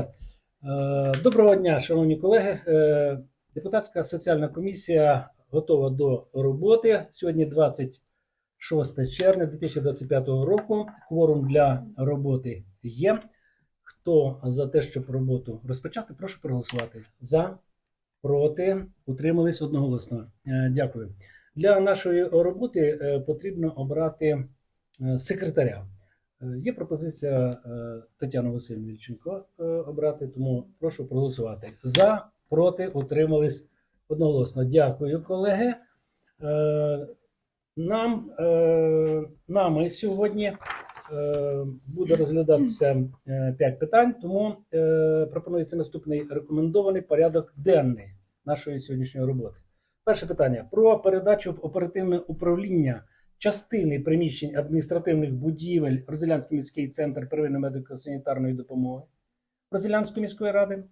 Е, Доброго дня, шановні колеги. Е, Депутатська соціальна комісія готова до роботи. Сьогодні 26 червня 2025 року. Кворум для роботи є. Хто за те, щоб роботу розпочати, прошу проголосувати. За, проти, утримались одноголосно. Е, Дякую. Для нашої роботи потрібно обрати секретаря. Е, Є пропозиція е, Тетяну Васильівну Ільченко е, обрати, тому прошу проголосувати. За, проти, утримались одноголосно. Дякую, колеги. Нам, нами сьогодні буде розглядатися 5 питань, тому пропонується наступний рекомендований порядок денний нашої сьогоднішньої роботи. Перше питання про передачу в оперативне управління частини приміщень адміністративних будівель Розілянський міський центр первинної медико-санітарної допомоги Розілянської міської ради.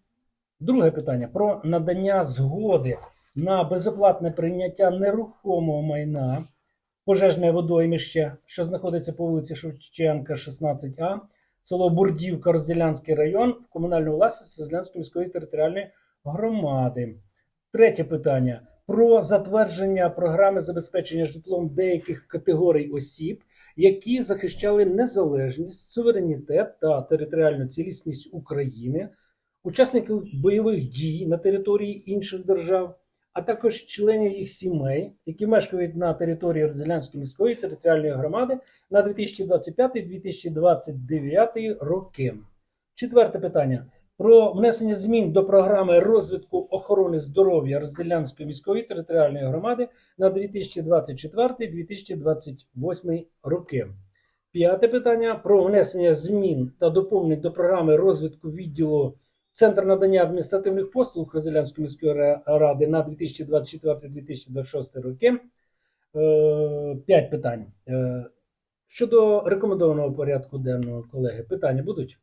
Друге питання про надання згоди на безоплатне прийняття нерухомого майна пожежне водоймище, що знаходиться по вулиці Шевченка, 16А, село Бурдівка, Розділянський район в комунальну власність Розділянської міської територіальної громади. Третє питання про затвердження програми забезпечення житлом деяких категорій осіб, які захищали незалежність, суверенітет та територіальну цілісність України, учасників бойових дій на території інших держав, а також членів їх сімей, які мешкають на території Розілянської міської територіальної громади на 2025-2029 роки. Четверте питання про внесення змін до програми розвитку охорони здоров'я Розділянської міської територіальної громади на 2024-2028 роки. П'яте питання про внесення змін та доповнень до програми розвитку відділу Центр надання адміністративних послуг Розділянської міської ради на 2024-2026 роки. Е, П'ять питань. Е, Щодо рекомендованого порядку денного, колеги, питання будуть?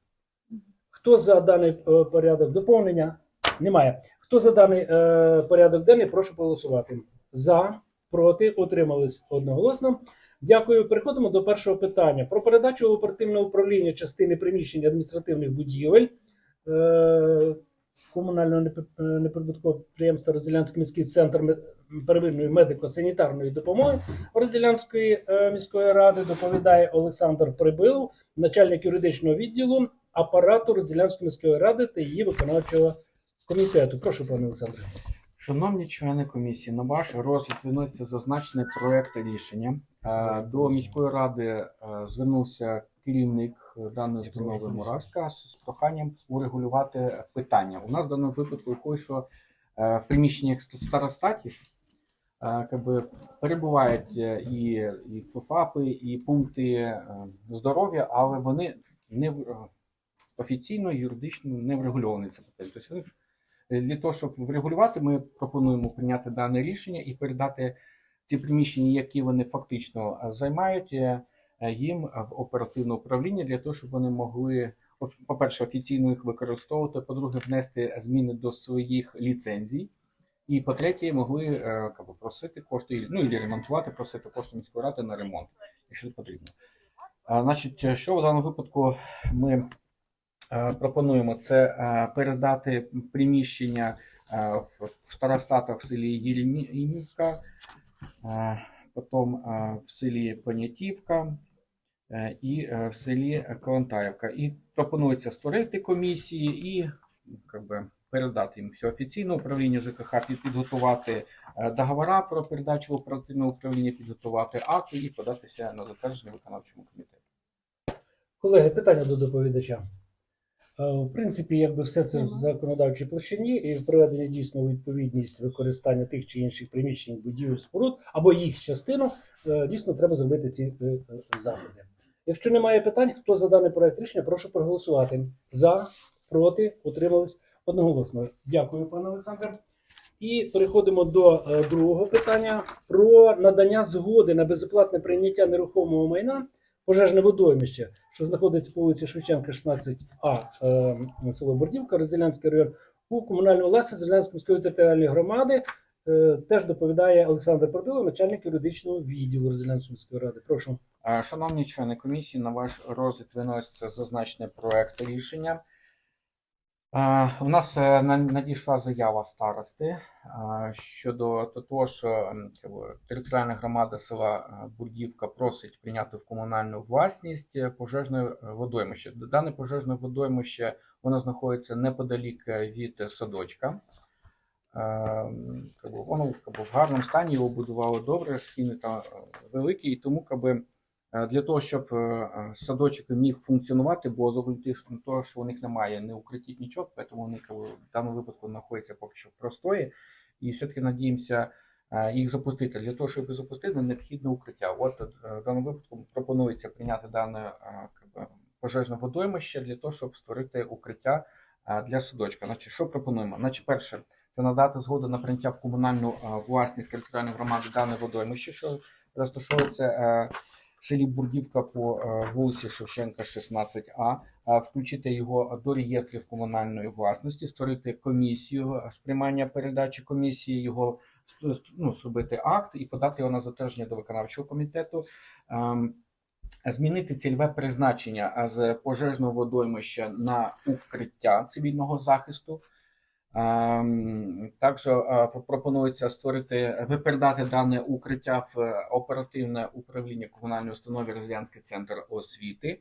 Хто за даний е, порядок доповнення? Немає. Хто за даний е, порядок денний, прошу проголосувати. За, проти, утримались одноголосно. Дякую. Переходимо до першого питання. Про передачу в оперативне управління частини приміщень адміністративних будівель е, комунального неприбуткового підприємства Розділянський міський центр первинної медико-санітарної допомоги Розділянської міської ради доповідає Олександр Прибилов, начальник юридичного відділу апарату Розділянської міської ради та її виконавчого комітету. Прошу, пане Олександре. Шановні члени комісії, на ваш розгляд виноситься зазначений проект рішення. Е, До міської ради е, звернувся керівник даної установи Муравська з проханням урегулювати питання. У нас в даному випадку виходить, що е, в приміщеннях старостатів е, якби, перебувають е, і, і ФАПи, і пункти е, здоров'я, але вони не е, офіційно, юридично не врегульовані це питання. Тобто Е, Для того, щоб врегулювати, ми пропонуємо прийняти дане рішення і передати ці приміщення, які вони фактично е, займають, е, їм в оперативне управління для того, щоб вони могли, по-перше, офіційно їх використовувати, по-друге, внести зміни до своїх ліцензій. І по-третє, могли е, просити кошти, ну і ремонтувати, просити кошти міської ради на ремонт, якщо потрібно. Значить, що в даному випадку ми пропонуємо це е, передати приміщення е, в старостатах в селі Єреміївка, е, потім е, в селі Понятівка е, і е, в селі Калантаївка. І пропонується створити комісії і как би, передати їм все офіційне управління ЖКХ, підготувати е, договора про передачу в оперативне управління, підготувати акти і податися на затвердження виконавчому комітету. Колеги, питання до доповідача. Е, В принципі, якби все це в законодавчій площині і приведення дійсно відповідність використання тих чи інших приміщень, будівель, споруд або їх частину, е, дійсно треба зробити ці е, заходи. Якщо немає питань, хто за даний проект рішення, прошу проголосувати. За, проти, утримались одноголосно. Дякую, пане Олександре. І переходимо до другого питання про надання згоди на безоплатне прийняття нерухомого майна пожежне водоймище, що знаходиться по вулиці Шевченка, 16А, е, село Бордівка, Розділянський район, у комунальному власність Розділянської міської територіальної громади. Е, теж доповідає Олександр Пропилов, начальник юридичного відділу Розділянської міської ради. Прошу. Шановні члени комісії, на ваш розгляд виноситься зазначений проект рішення. Е, У нас е, надійшла заява старости е, щодо того, що територіальна громада села Бурдівка просить прийняти в комунальну власність пожежне водоймище. Дане пожежне водоймище воно знаходиться неподалік від садочка. Воно в гарному стані його будували добре, стіни там великі, і тому как би, Е, Для того, щоб е, е, садочок міг функціонувати, бо з на того, що у них немає ні укриттів, нічого, тому вони в даному випадку знаходяться поки що в простої. І все-таки надіємося е, їх запустити. Для того, щоб їх запустити, необхідне укриття. От е, в даному випадку пропонується прийняти дане е, пожежне водоймище для того, щоб створити укриття е, для садочка. Значить, що пропонуємо? Значить, перше, це надати згоду на прийняття в комунальну е, власність територіальної громади дане водоймище, що розташовується е, селі Бурдівка по е, вулиці Шевченка, 16А, е, включити його до реєстрів комунальної власності, створити комісію з приймання передачі комісії, його ну, зробити акт і подати його на затвердження до виконавчого комітету. Ем, Змінити цільове призначення е, з пожежного водоймища на укриття цивільного захисту. Ем, Також е, пропонується створити, передати дане укриття в оперативне управління комунальної установи Розлянський центр освіти.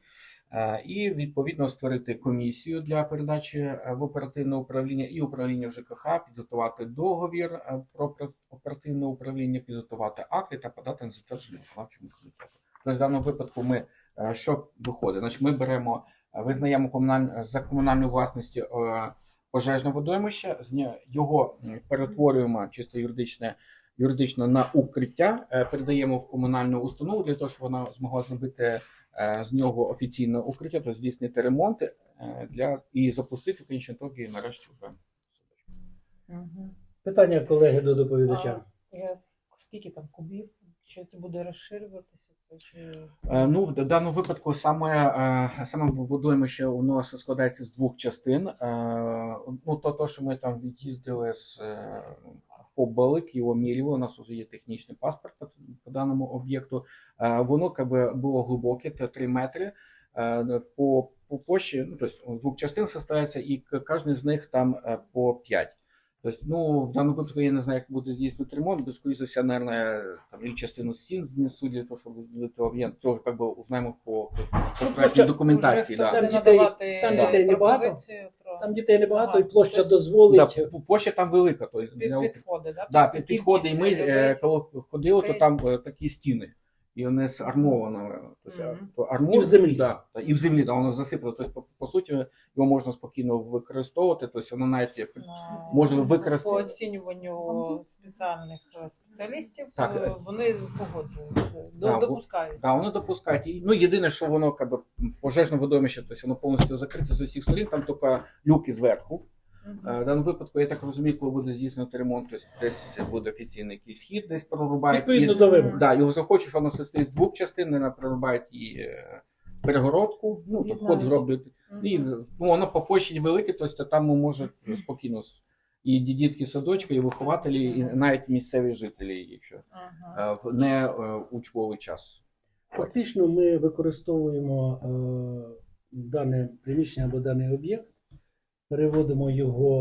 Е, І відповідно створити комісію для передачі е, в оперативне управління і управління ЖКХ, підготувати договір е, про оперативне управління, підготувати акти та подати на затвердження виконавчому комітету. Тобто в даному випадку ми е, що виходить? Значить, ми беремо, е, визнаємо комуналь... за комунальною власністю е, пожежне водоймище, з його перетворюємо чисто юридичне, юридично на укриття, е, передаємо в комунальну установу для того, щоб вона змогла зробити е, з нього офіційне укриття, тобто здійснити ремонти е, для і запустити в кінчному ітогі нарешті вже. Питання колеги до доповідача. Я, скільки там кубів? Чи це буде розширюватися? Це чи Е, Ну, в даному випадку саме, е, саме водоймище у нас складається з двох частин. Е, Ну, то, то що ми там від'їздили з е, ФОП Балик, його міряли, у нас вже є технічний паспорт по, по даному об'єкту. Воно как би, було глибоке, це 3 метри. По, по площі, ну, тобто з двох частин складається, і кожен з них там по 5. Тобто, ну, в даному випадку я не знаю, як буде здійснити ремонт, без скоріше все, наверное, там, і частину стін знесу для того, щоб зробити об'єкт. Тоже, как би, узнаємо по, по, по Ну, проектній документації. Да. Там дітей- там дітей небагато. пропозицію про Там дітей небагато, і площа тобто дозволить. Да, п- площа там велика. То, під, для- підходи, да? да, під підходи, і ми, е, коли ходили, то там е, такі стіни. І вони з армованими. Тобто, армур, І в землі. Да, і в землі, да, воно засипало. Тобто, по, по суті, його можна спокійно використовувати. Тобто, воно навіть На- може по оцінюванню спеціальних е, спеціалістів Так. е, вони погоджують, е, Да, допускають. Да, вони допускають. І, ну, єдине, що воно как би, пожежне водоймище, тобто воно повністю закрите з усіх сторін, там тільки люки зверху. Е, В даному випадку, я так розумію, коли буде здійснено ремонт, тобто десь буде офіційний якийсь вхід, десь прорубають. Відповідно до вимог. Да, його захочуть, що воно состоїть з двох частин, не прорубають і е, перегородку, ну, то вход Відновлюють. зроблять. І, ну, воно по площаді велике, тобто там може спокійно і дітки садочка, і вихователі, і навіть місцеві жителі, якщо Ага. е, в не учбовий час. Фактично, ми використовуємо е, дане приміщення або даний об'єкт, переводимо його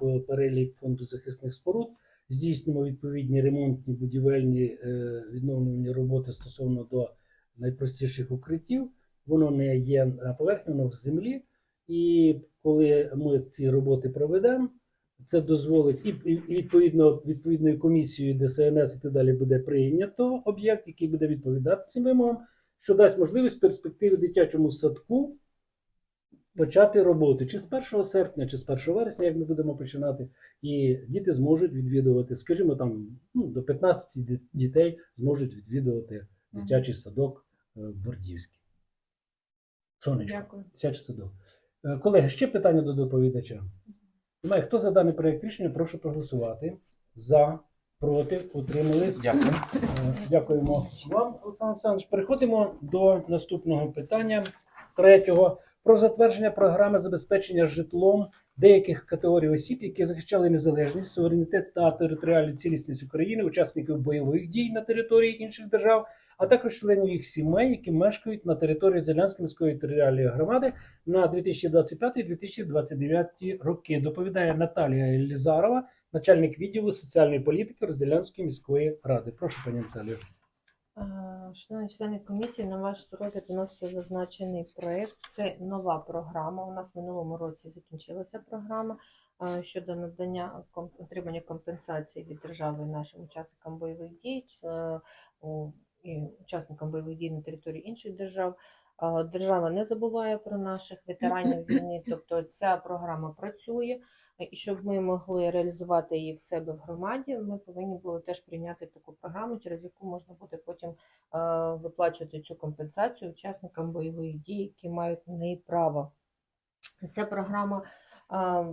в перелік фонду захисних споруд, здійснюємо відповідні ремонтні будівельні е, відновлювальні роботи стосовно до найпростіших укриттів. Воно не є на поверхні, воно в землі. І коли ми ці роботи проведемо, це дозволить і, відповідно відповідною комісією ДСНС і так далі буде прийнято об'єкт, який буде відповідати цим вимогам, що дасть можливість в перспективі дитячому садку почати роботу чи з 1 серпня, чи з 1 вересня, як ми будемо починати, і діти зможуть відвідувати, скажімо, там ну, до 15 дітей зможуть відвідувати дитячий садок е, Бордівський. Сонечко. Дякую. Дитячий садок. Е, Колеги, ще питання до доповідача. Немає. Хто за даний проєкт рішення, прошу проголосувати. За, проти, утримались. Дякую. Е, Дякуємо вам, Олександр Олександрович. Переходимо до наступного питання, третього. Про затвердження програми забезпечення житлом деяких категорій осіб, які захищали незалежність, суверенітет та територіальну цілісність України, учасників бойових дій на території інших держав, а також членів їх сімей, які мешкають на території Зелянської міської територіальної громади на 2025-2029 роки. Доповідає Наталія Елізарова, начальник відділу соціальної політики Розділянської міської ради. Прошу, пані Наталію. Е, Шановні члени комісії, на ваш розгляд виноситься зазначений проект. Це нова програма. У нас в минулому році закінчилася програма е, щодо надання отримання компенсації від держави нашим учасникам бойових дій е, і учасникам бойових дій на території інших держав. Держава не забуває про наших ветеранів війни, тобто ця програма працює. І щоб ми могли реалізувати її в себе в громаді, ми повинні були теж прийняти таку програму, через яку можна буде потім е, виплачувати цю компенсацію учасникам бойових дій, які мають на неї право. Ця програма, е,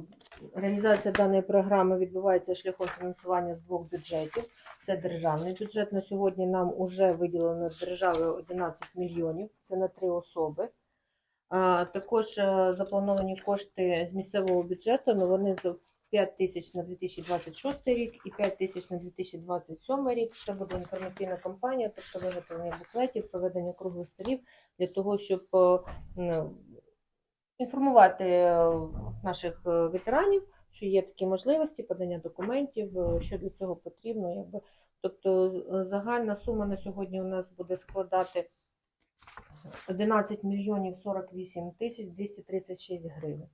реалізація даної програми відбувається шляхом фінансування з двох бюджетів. Це державний бюджет. На сьогодні нам вже виділено державою 11 мільйонів. Це на три особи. Також е, заплановані кошти з місцевого бюджету, але вони за 5 тисяч на 2026 рік і 5 тисяч на 2027 рік. Це буде інформаційна кампанія, тобто виготовлення буклетів, проведення круглих столів для того, щоб е, ну, інформувати е, наших ветеранів, що є такі можливості подання документів, що для цього потрібно. Якби. Тобто з- загальна сума на сьогодні у нас буде складати 11 мільйонів 48 тисяч 236 гривень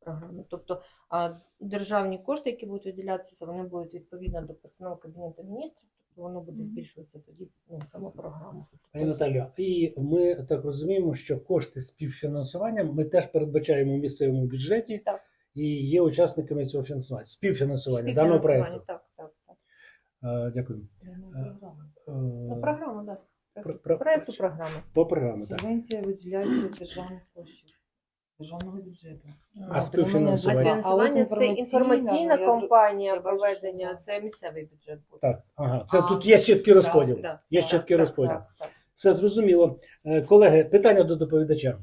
програми. Тобто а, державні кошти, які будуть виділятися, вони будуть відповідно до постанови Кабінету міністрів, тобто воно буде збільшуватися тоді ну, сама програма. Пані Наталію, і ми так розуміємо, що кошти співфінансування ми теж передбачаємо в місцевому бюджеті Так. і є учасниками цього фінансування, співфінансування даного Співфінансування, проекту. Так, так, так. Е, Дякую. Ну, Е, програма, так. Про- про- Проекту програми. По програмі, так. Субвенція виділяється з державних коштів, державного бюджету. А співфінансування? А ж- фінансування це інформаційна я зр- кампанія я бачу, проведення, це місцевий бюджет буде. Так, ага. Це А, тут є чіткий розподіл. Так, так, Є так, чіткий так, розподіл. так, так. Все зрозуміло. Е, Колеги, питання до доповідача.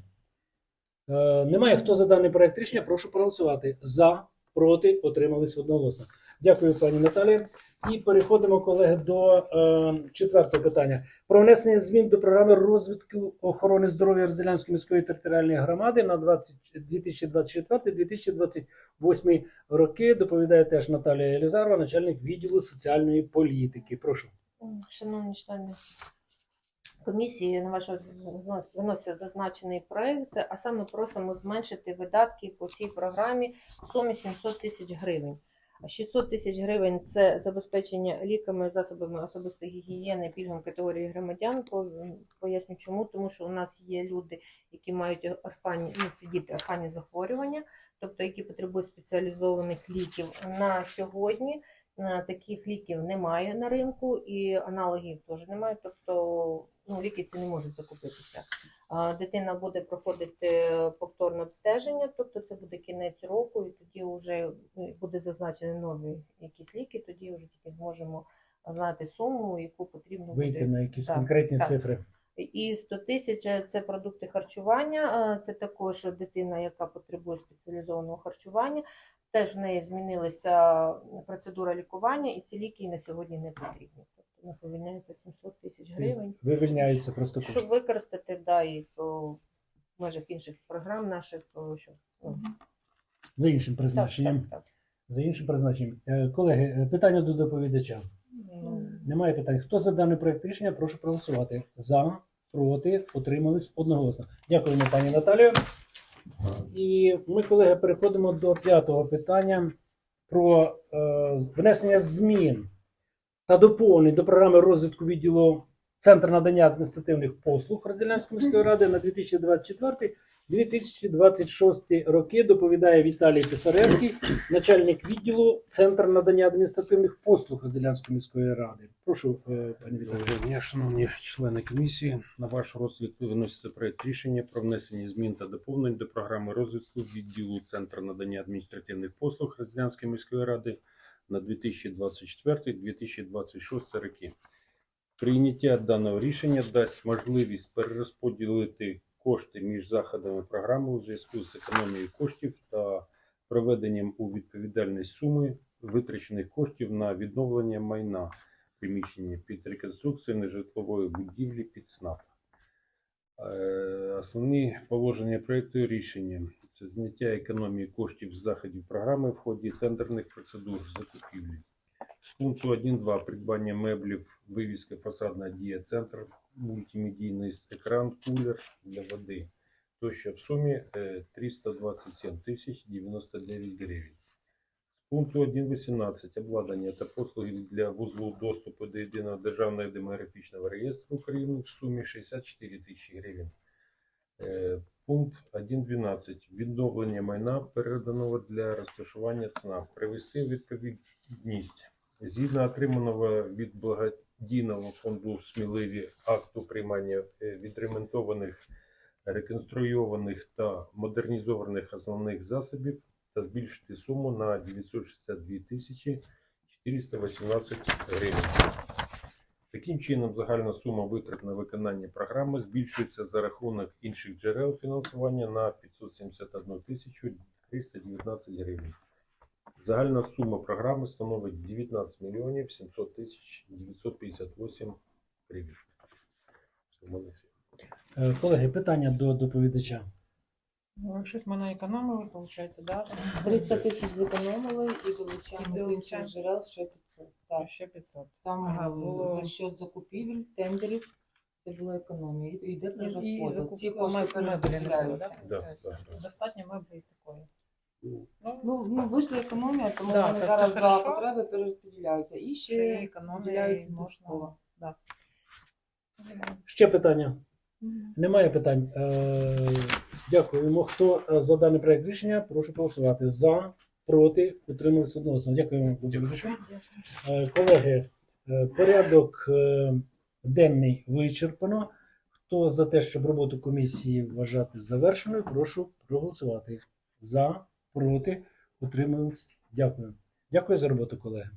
Е, Немає хто за даний проект рішення. Прошу проголосувати. За, проти, отримались одноголосно. Дякую, пані Наталія. І переходимо, колеги, до е, четвертого питання. Про внесення змін до програми розвитку охорони здоров'я Розділянської міської територіальної громади на 2024-2028 роки. Доповідає теж Наталія Елізарова, начальник відділу соціальної політики. Прошу. Шановні члени комісії, на ваш розгляд виноситься зазначений проект, а саме просимо зменшити видатки по цій програмі в сумі 700 тисяч гривень. 600 тисяч гривень це забезпечення ліками, засобами особистої гігієни пільгом категорії громадян. Поясню чому, тому що у нас є люди, які мають орфані, ну це діти орфані захворювання, тобто які потребують спеціалізованих ліків на сьогодні. Е, Таких ліків немає на ринку і аналогів теж немає. Тобто ну, ліки ці не можуть закупитися. Дитина буде проходити повторне обстеження, тобто це буде кінець року, і тоді вже ну, буде зазначені нові якісь ліки. Тоді вже тільки зможемо знати суму, яку потрібно Вийти буде на якісь Так, конкретні так. цифри. І 100 тисяч це продукти харчування. Це також дитина, яка потребує спеціалізованого харчування. Теж в неї змінилася процедура лікування, і ці ліки на сьогодні не потрібні. Тобто у нас вивільняється 700 тисяч гривень, Вивільняються просто кошти. щоб використати да, і в межах інших програм наших, щоб ну, За іншим призначенням. так, так. За іншим призначенням. Е, Колеги, е, питання до доповідача. Ну, Немає питань. Хто за даний проект рішення? Прошу проголосувати. За, проти, утримались одноголосно. Дякуємо, пані Наталію. І ми, колеги, переходимо до п'ятого питання про е, внесення змін та доповнень до програми розвитку відділу Центр надання адміністративних послуг Розділянської міської ради на 2024-2026 роки. Доповідає Віталій Писаревський, начальник відділу Центр надання адміністративних послуг Розділянської міської ради. Прошу, е, пані Віталію. Шановні члени комісії. На ваш розгляд виноситься проект рішення про внесення змін та доповнень до програми розвитку відділу Центру надання адміністративних послуг Розділянської міської ради на 2024-2026 роки. Прийняття даного рішення дасть можливість перерозподілити кошти між заходами програми у зв'язку з економією коштів та проведенням у відповідальність суми витрачених коштів на відновлення майна приміщення під реконструкцію нежитлової будівлі під СНАП. Е, Основні положення проекту рішення це зняття економії коштів з заходів програми в ході тендерних процедур закупівлі. З пункту 1.2 придбання меблів, вивіска фасадна дія центр, мультимедійний екран, кулер для води. Тощо в сумі е, 327 тисяч 99 гривень. З пункту 1.18 обладнання та послуги для вузлу доступу до єдиного державного демографічного реєстру України в сумі 64 тисячі гривень. Пункт 1.12. Відновлення майна, переданого для розташування ЦНАП, привести відповідність. Згідно отриманого від благодійного фонду сміливі акту приймання е, відремонтованих, реконструйованих та модернізованих основних засобів та збільшити суму на 962 тисячі 418 гривень. Таким чином, загальна сума витрат на виконання програми збільшується за рахунок інших джерел фінансування на 571 тисячу 319 гривень. Загальна сума програми становить 19 мільйонів 700 тисяч 958 гривень. Е, Колеги, питання до доповідача. Ну, щось ми наекономили, виходить, да? 300 тисяч зекономили і І долучаємо з долучаємо. інших джерел ще 500. Так. Ще 500. Там Ага, е, було- за счет закупівель, тендерів, це була економія. І йде І перерозподіл. закупили Ці кошти меблі, перерозподіляються. Да, Да, да, да. Достатньо меблі такої. Ну, Ну, ну, вийшла економія, тому Да, вони це зараз за хорошо. потреби перерозподіляються. І Ще ще економія, виділяються можна. додатково. Да. Ще питання? Немає питань. Е, Дякуємо. Хто е, за даний проект рішення, прошу голосувати. За, проти, утримуватися одноголосно. Дякуємо доповідачу. Е, Колеги, е, порядок е, денний вичерпано. Хто за те, щоб роботу комісії вважати завершеною, прошу проголосувати. За, проти, утримуємось. Дякую. Дякую за роботу, колеги.